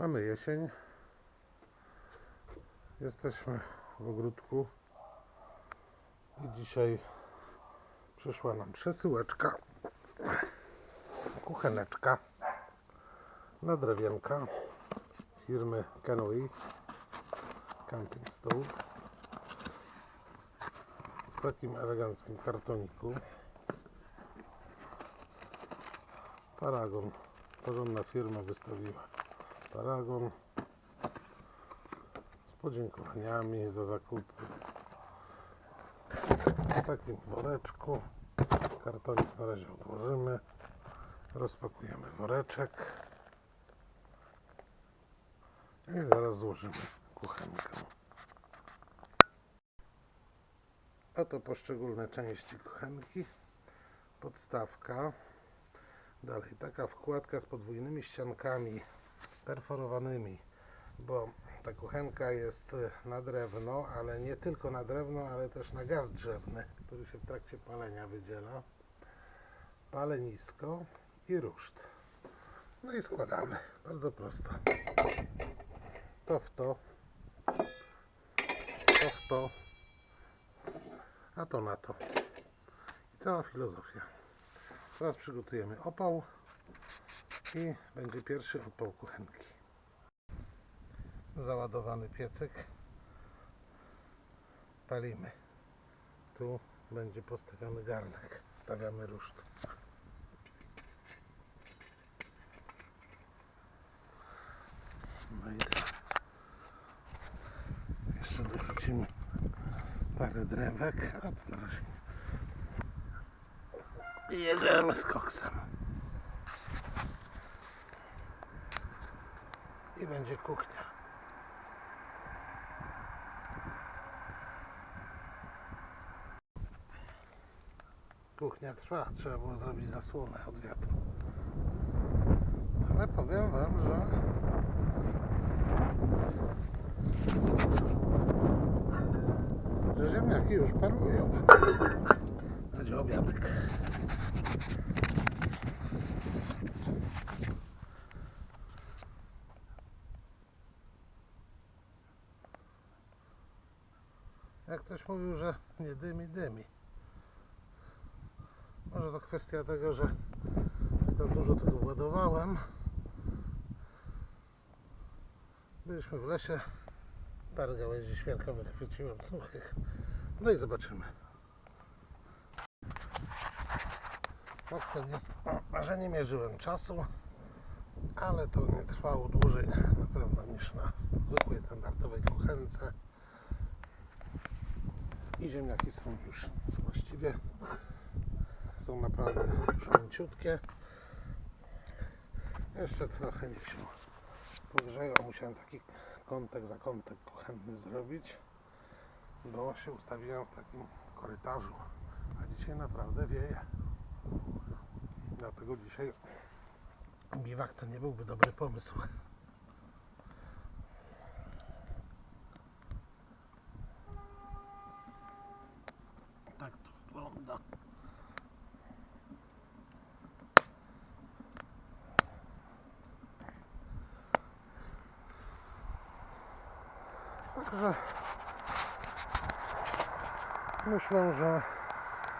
Mamy jesień. Jesteśmy w ogródku. I dzisiaj przyszła nam przesyłeczka. Kucheneczka na drewienka firmy Kenway Camping Stove w takim eleganckim kartoniku. Paragon. Porządna firma wystawiła paragon z podziękowaniami za zakupy. W takim woreczku. Kartonik na razie odłożymy. Rozpakujemy woreczek. I zaraz złożymy kuchenkę. Oto poszczególne części kuchenki. Podstawka. Dalej taka wkładka z podwójnymi ściankami perforowanymi, bo ta kuchenka jest e, na drewno, ale nie tylko na drewno, ale też na gaz drzewny, który się w trakcie palenia wydziela. Palenisko i ruszt. No i składamy. Bardzo prosto. To w to. To w to. A to na to. I cała filozofia. Teraz przygotujemy opał i będzie pierwszy opał kuchenki. Załadowany piecyk. Palimy. Tu będzie postawiony garnek. Stawiamy ruszt. No i co? Jeszcze dorzucimy parę drewek, a i jedziemy z koksem. I będzie kuchnia. Kuchnia trwa, trzeba było zrobić zasłonę od wiatru. Ale powiem wam, że że ziemniaki już parują. Będzie obiadek. Jak ktoś mówił, że nie dymi, dymi. Może to kwestia tego, że za dużo tego władowałem. Byliśmy w lesie, parę gałęzi świerkowych chwyciłem suchych. No i zobaczymy. To jest, że nie mierzyłem czasu, ale to nie trwało dłużej na pewno niż na zwykłej standardowej kuchence. I ziemniaki są już właściwie są naprawdę już. Jeszcze trochę niech się pogrzeją. Musiałem taki kątek za kątek kuchenny zrobić, bo się ustawiłem w takim korytarzu. A dzisiaj naprawdę wieje. Dlatego dzisiaj biwak to nie byłby dobry pomysł. Tak to Także myślę, że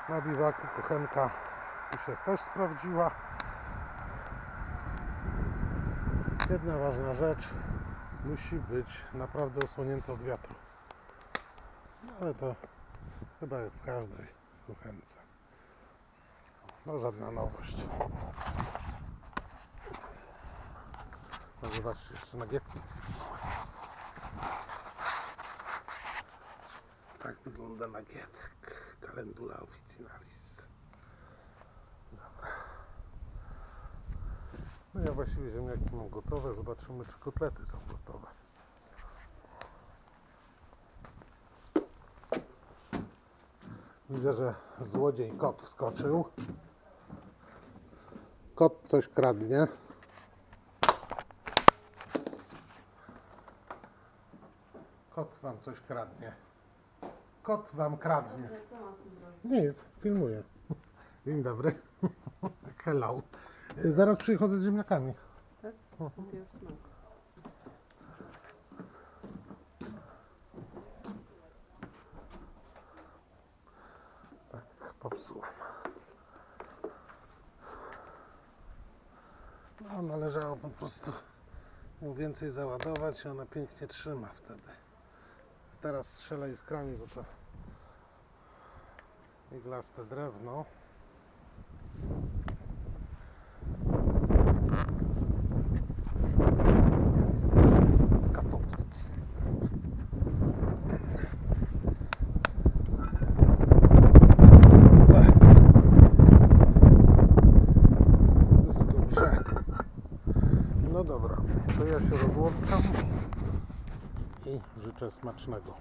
na biwaku kuchenka się też sprawdziła. Jedna ważna rzecz musi być naprawdę osłonięta od wiatru. No, ale to chyba jak w każdej kuchence. No żadna nowość. No zobaczcie, jeszcze nagietki. Tak wygląda nagietek. Calendula officinalis. Dobra. No ja właściwie ziemniaki mam gotowe. Zobaczymy, czy kotlety są gotowe. Widzę, że złodziej kot wskoczył. Kot coś kradnie. Kot wam coś kradnie. Kot wam kradnie. Zrobić? Nic, filmuję. Dzień dobry. Hello. Zaraz przychodzę z ziemniakami. Tak? Popsułem. No, należało po prostu ją więcej załadować i ona pięknie trzyma wtedy. Teraz strzela iskrami, bo to iglaste drewno. Grze. No dobra, to ja się rozłączam i życzę smacznego.